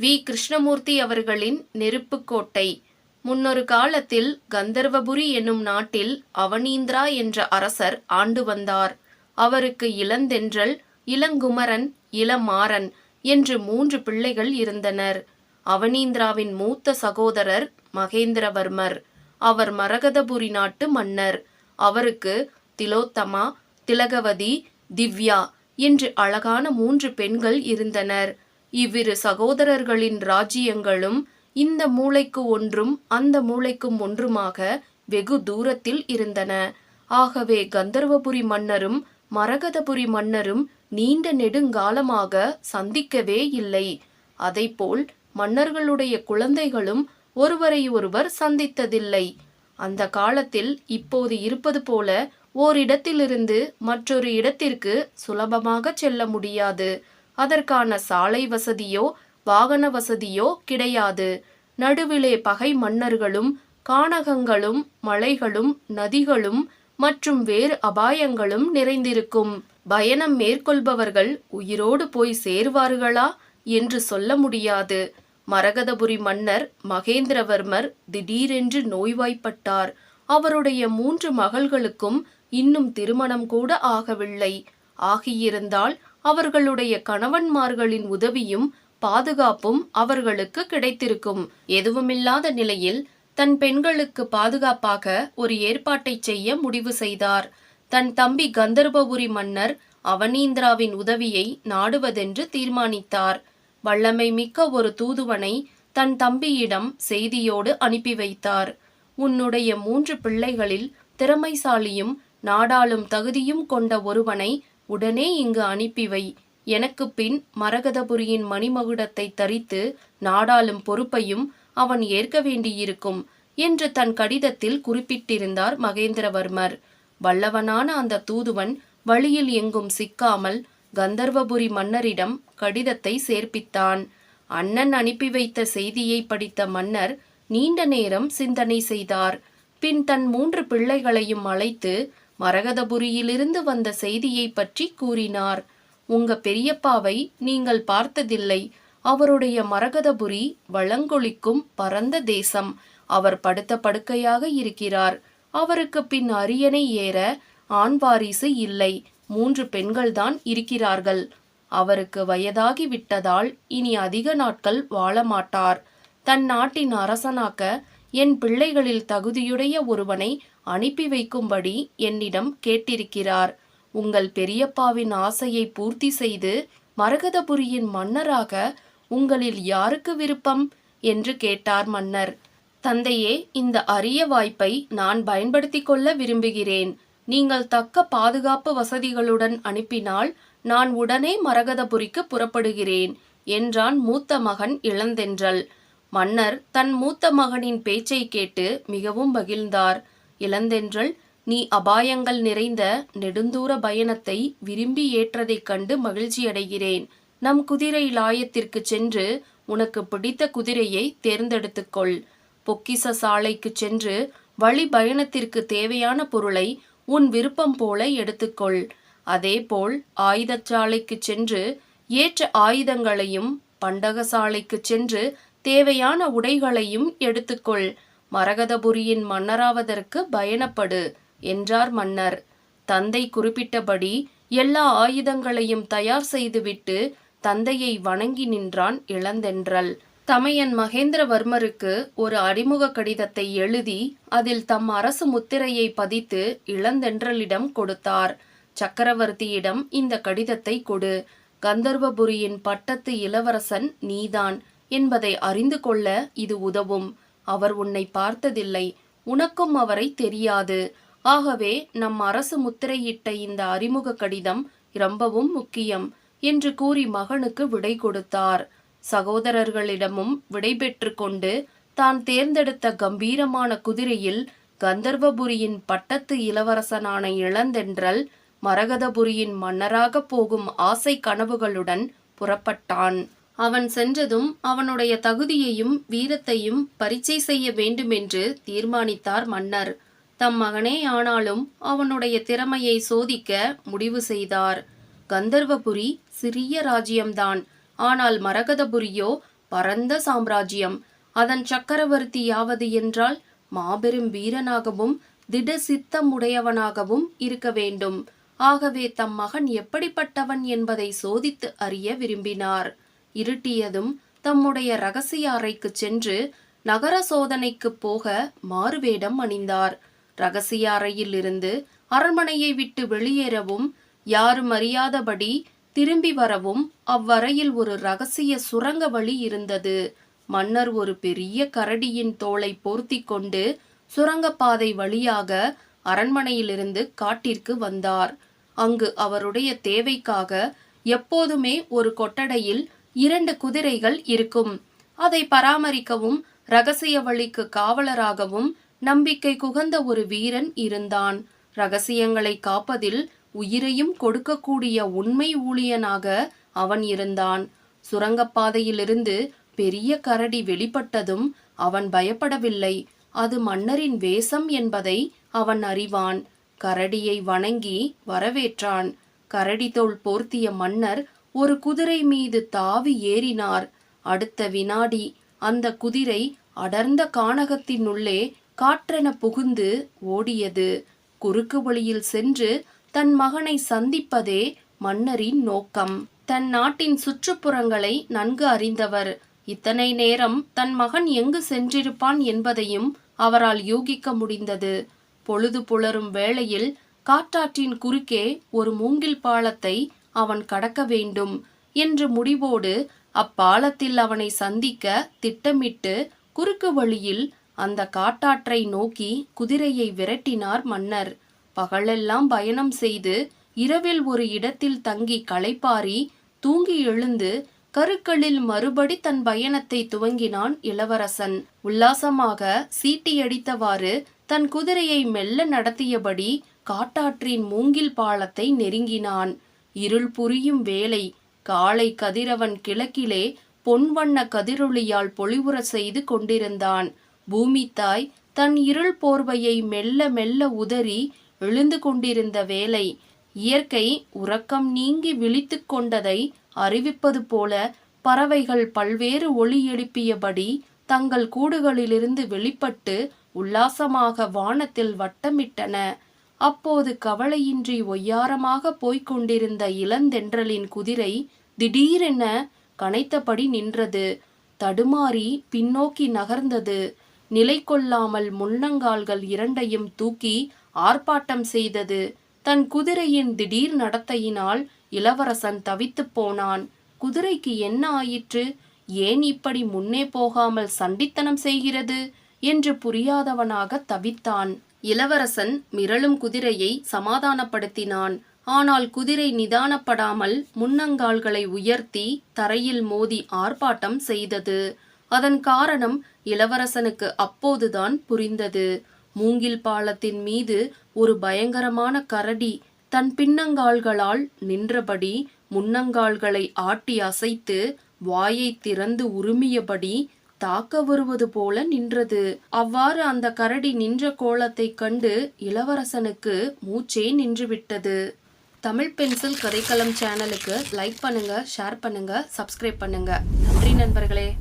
We. Krishnamurthy அவர்களின் நெருப்புக்கோட்டை. முன்னொரு காலத்தில் கந்தர்வபுரி என்னும் நாட்டில் அவனீந்திரா என்ற அரசர் ஆண்டு வந்தார். அவருக்கு இளந்தென்றல் இளங்குமரன் இளமாறன் என்று மூன்று பிள்ளைகள் இருந்தனர். அவனீந்திராவின் மூத்த சகோதரர் மகேந்திரவர்மர். அவர் மரகதபுரி நாட்டு மன்னர். அவருக்கு திலோத்தமா திலகவதி திவ்யா என்று அழகான மூன்று பெண்கள் இருந்தனர். இவ்விரு சகோதரர்களின் ராஜ்யங்களும் இந்த மூளைக்கு ஒன்றும் அந்த மூளைக்கும் ஒன்றுமாக வெகு தூரத்தில் இருந்தன. ஆகவே கந்தர்வபுரி மன்னரும் மரகதபுரி மன்னரும் நீண்ட நெடுங்காலமாக சந்திக்கவே இல்லை. அதைப்போல் மன்னர்களுடைய குழந்தைகளும் ஒருவரை ஒருவர் சந்தித்ததில்லை. அந்த காலத்தில் இப்போது இருப்பது போல ஓரிடத்திலிருந்து மற்றொரு இடத்திற்கு சுலபமாக செல்ல முடியாது. அதற்கான சாலை வசதியோ வாகன வசதியோ கிடையாது. நடுவிலே பகை மன்னர்களும் கானகங்களும் மலைகளும் நதிகளும் மற்றும் வேறு அபாயங்களும் நிறைந்திருக்கும். பயணம் மேற்கொள்பவர்கள் உயிரோடு போய் சேருவார்களா என்று சொல்ல முடியாது. மரகதபுரி மன்னர் மகேந்திரவர்மர் திடீரென்று நோய்வாய்ப்பட்டார். அவருடைய மூன்று மகள்களுக்கும் இன்னும் திருமணம் கூட ஆகவில்லை. ஆகியிருந்தால் அவர்களுடைய கணவன்மார்களின் உதவியும் பாதுகாப்பும் அவர்களுக்கு கிடைத்திருக்கும். எதுவுமில்லாத நிலையில் தன் பெண்களுக்கு பாதுகாப்பாக ஒரு ஏற்பாட்டை செய்ய முடிவு செய்தார். தன் தம்பி கந்தர்வபுரி மன்னர் அவனீந்திராவின் உதவியை நாடுவதென்று தீர்மானித்தார். வல்லமை மிக்க ஒரு தூதுவனை தன் தம்பியிடம் செய்தியோடு அனுப்பி வைத்தார். உன்னுடைய மூன்று பிள்ளைகளில் திறமைசாலியும் நாடாளும் தகுதியும் கொண்ட ஒருவனை உடனே இங்கு அனுப்பி வை. எனக்கு பின் மரகதபுரியின் மணிமகுடத்தை தரித்து நாடாளும் பொறுப்பையும் அவன் ஏற்க வேண்டியிருக்கும் என்று தன் கடிதத்தில் குறிப்பிட்டிருந்தார் மகேந்திரவர்மர். வல்லவனான அந்த தூதுவன் வழியில் எங்கும் சிக்காமல் கந்தர்வபுரி மன்னரிடம் கடிதத்தை சேர்ப்பித்தான். அண்ணன் அனுப்பி வைத்த செய்தியை படித்த மன்னர் நீண்ட நேரம் சிந்தனை செய்தார். பின் தன் மூன்று பிள்ளைகளையும் அழைத்து மரகதபுரியிலிருந்து வந்த செய்தியை பற்றி கூறினார். உங்க பெரியப்பாவை நீங்கள் பார்த்ததில்லை. அவருடைய மரகதபுரி வளங்கொழிக்கும் பரந்த தேசம். அவர் படுத்த படுக்கையாக இருக்கிறார். அவருக்கு பின் அரியணை ஏற ஆண் வாரிசு இல்லை. மூன்று பெண்கள்தான் இருக்கிறார்கள். அவருக்கு வயதாகி விட்டதால் இனி அதிக நாட்கள் வாழ மாட்டார். தன் நாட்டின் அரசனாக்க என் பிள்ளைகளில் தகுதியுடைய ஒருவனை அனுப்பி வைக்கும்படி என்னிடம் கேட்டிருக்கிறார். உங்கள் பெரியப்பாவின் ஆசையை பூர்த்தி செய்து மரகதபுரியின் மன்னராக உங்களில் யாருக்கு விருப்பம்? என்று கேட்டார் மன்னர். தந்தையே இந்த அரிய வாய்ப்பை நான் பயன்படுத்திக் கொள்ள விரும்புகிறேன். நீங்கள் தக்க பாதுகாப்பு வசதிகளுடன் அனுப்பினால் நான் உடனே மரகதபுரிக்கு புறப்படுகிறேன் என்றான் மூத்த மகன் இளந்தென்றல். மன்னர் தன் மூத்த மகனின் பேச்சை கேட்டு மிகவும் மகிழ்ந்தார். இளந்தென்றல் நீ அபாயங்கள் நிறைந்த நெடுந்தூர பயணத்தை விரும்பி ஏற்றதைக் கண்டு மகிழ்ச்சியடைகிறேன். நம் குதிரை லாயத்திற்கு சென்று உனக்கு பிடித்த குதிரையை தேர்ந்தெடுத்துக்கொள் பொக்கிச சாலைக்கு சென்று வழி பயணத்திற்கு தேவையான பொருளை உன் விருப்பம் போல எடுத்துக்கொள் அதேபோல் ஆயுதச்சாலைக்கு சென்று ஏற்ற ஆயுதங்களையும் பண்டகசாலைக்கு சென்று தேவையான உடைகளையும் எடுத்துக்கொள் மரகதபுரியின் மன்னராவதற்கு பயணப்படு என்றார் மன்னர். தந்தை குறிப்பிட்டபடி எல்லா ஆயுதங்களையும் தயார் செய்துவிட்டு தந்தையை வணங்கி நின்றான் இளந்தென்றல். தமையன் மகேந்திரவர்மருக்கு ஒரு அறிமுக கடிதத்தை எழுதி அதில் தம் அரசு முத்திரையை பதித்து இளந்தென்றலிடம் கொடுத்தார். சக்கரவர்த்தியிடம் இந்த கடிதத்தை கொடு. கந்தர்வபுரியின் பட்டத்து இளவரசன் நீதான் என்பதை அறிந்து கொள்ள இது உதவும். அவர் உன்னை பார்த்ததில்லை. உனக்கும் அவரை தெரியாது. ஆகவே நம் அரசு முத்திரையிட்ட இந்த அறிமுக கடிதம் ரொம்பவும் முக்கியம் என்று கூறி மகனுக்கு விடை கொடுத்தார். சகோதரர்களிடமும் விடை பெற்று கொண்டு தான் தேர்ந்தெடுத்த கம்பீரமான குதிரையில் கந்தர்வபுரியின் பட்டத்து இளவரசனான இளந்தென்றல் மரகதபுரியின் மன்னராக போகும் ஆசை கனவுகளுடன் புறப்பட்டான். அவன் சென்றதும் அவனுடைய தகுதியையும் வீரத்தையும் பரீட்சை செய்ய வேண்டுமென்று தீர்மானித்தார் மன்னர். தம் மகனே ஆனாலும் அவனுடைய திறமையை சோதிக்க முடிவு செய்தார். கந்தர்வபுரி சிறிய ராஜ்யம்தான். ஆனால் மரகதபுரியோ பரந்த சாம்ராஜ்யம். அதன் சக்கரவர்த்தியாவது என்றால் மாபெரும் வீரனாகவும் திட சித்தமுடையவனாகவும் இருக்க வேண்டும். ஆகவே தம் மகன் எப்படிப்பட்டவன் என்பதை சோதித்து அறிய விரும்பினார். இருட்டியதும் தம்முடைய ரகசிய அறைக்கு சென்று நகர சோதனைக்குப் போக மாறுவேடம் அணிந்தார். ரகசிய அறையிலிருந்து அரண்மனையை விட்டு வெளியேறவும் யாரும் அறியாதபடி திரும்பி வரவும் அவ்வறையில் ஒரு ரகசிய சுரங்க வழி இருந்தது. மன்னர் ஒரு பெரிய கரடியின் தோலை போர்த்திக் கொண்டு சுரங்கப்பாதை வழியாக அரண்மனையிலிருந்து காட்டிற்கு வந்தார். அங்கு அவருடைய தேவைக்காக எப்போதுமே ஒரு கொட்டடையில் இரண்டு குதிரைகள் இருக்கும். அதை பராமரிக்கவும் ரகசிய வழிக்கு காவலராகவும் நம்பிக்கை குகந்த ஒரு வீரன் இருந்தான். ரகசியங்களை காப்பதில் உயிரையும் கொடுக்கக்கூடிய உண்மை ஊழியனாக அவன் இருந்தான். சுரங்கப்பாதையிலிருந்து பெரிய கரடி வெளிப்பட்டதும் அவன் பயப்படவில்லை. அது மன்னரின் வேஷம் என்பதை அவன் அறிவான். கரடியை வணங்கி வரவேற்றான். கரடி தோல் போர்த்திய மன்னர் ஒரு குதிரை மீது தாவி ஏறினார். அடுத்த வினாடி அந்த குதிரை அடர்ந்த கானகத்தினுள்ளே காற்றென புகுந்து ஓடியது. குறுக்கு வழியில் சென்று தன் மகனை சந்திப்பதே மன்னரின் நோக்கம். தன் நாட்டின் சுற்றுப்புறங்களை நன்கு அறிந்தவர். இத்தனை நேரம் தன் மகன் எங்கு சென்றிருப்பான் என்பதையும் அவரால் யூகிக்க முடிந்தது. பொழுது புலரும் வேளையில் காட்டாற்றின் குறுக்கே ஒரு மூங்கில் பாலத்தை அவன் கடக்க வேண்டும் என்று முடிவோடு அப்பாலத்தில் அவனை சந்திக்க திட்டமிட்டு குறுக்கு வழியில் அந்த காட்டாற்றை நோக்கி குதிரையை விரட்டினார் மன்னர். பகலெல்லாம் பயணம் செய்து இரவில் ஒரு இடத்தில் தங்கி களைப்பாரி தூங்கி எழுந்து கருக்களில் மறுபடி தன் பயணத்தை துவங்கினான் இளவரசன். உல்லாசமாக சீட்டியடித்தவாறு தன் குதிரையை மெல்ல நடத்தியபடி காட்டாற்றின் மூங்கில் பாலத்தை நெருங்கினான். இருள் புரியும் வேலை காலை கதிரவன் கிழக்கிலே பொன்வண்ண கதிரொளியால் பொழிவுற செய்து கொண்டிருந்தான். பூமி தாய் தன் இருள் போர்வையை மெல்ல மெல்ல உதறி எழுந்து கொண்டிருந்த வேளை இயற்கை உறக்கம் நீங்கி விழித்துக் கொண்டதை அறிவிப்பது போல பறவைகள் பல்வேறு ஒளி எழுப்பியபடி தங்கள் கூடுகளிலிருந்து வெளிப்பட்டு உல்லாசமாக வானத்தில் வட்டமிட்டன. அப்போது கவலையின்றி ஒய்யாரமாக போய்க் கொண்டிருந்த இளந்தென்றலின் குதிரை திடீரென கனைத்தபடி நின்றது. தடுமாறி பின்னோக்கி நகர்ந்தது. நிலை கொள்ளாமல் முன்னங்கால்கள் இரண்டையும் தூக்கி ஆர்ப்பாட்டம் செய்தது. தன் குதிரையின் திடீர் நடத்தையினால் இளவரசன் தவித்துப் போனான். குதிரைக்கு என்ன ஆயிற்று? ஏன் இப்படி முன்னே போகாமல் சண்டித்தனம் செய்கிறது? என்று புரியாதவனாக தவித்தான். இளவரசன் மிரளும் குதிரையை சமாதானப்படுத்தினான். ஆனால் குதிரை நிதானப்படாமல் முன்னங்கால்களை உயர்த்தி தரையில் மோதி ஆர்ப்பாட்டம் செய்தது. அதன் காரணம் இளவரசனுக்கு அப்போதுதான் புரிந்தது. மூங்கில் பாலத்தின் மீது ஒரு பயங்கரமான கரடி தன் பின்னங்கால்களால் நின்றபடி முன்னங்கால்களை ஆட்டி அசைத்து வாயை திறந்து உருமியபடி தாக்க வருவது போல நின்றது. அவ்வாறு அந்த கரடி நின்ற கோலத்தைக் கண்டு இளவரசனுக்கு மூச்சே நின்றுவிட்டது. தமிழ் பென்சில் கதைக்களம் சேனலுக்கு லைக் பண்ணுங்க ஷேர் பண்ணுங்க சப்ஸ்கிரைப் பண்ணுங்க. நன்றி நண்பர்களே.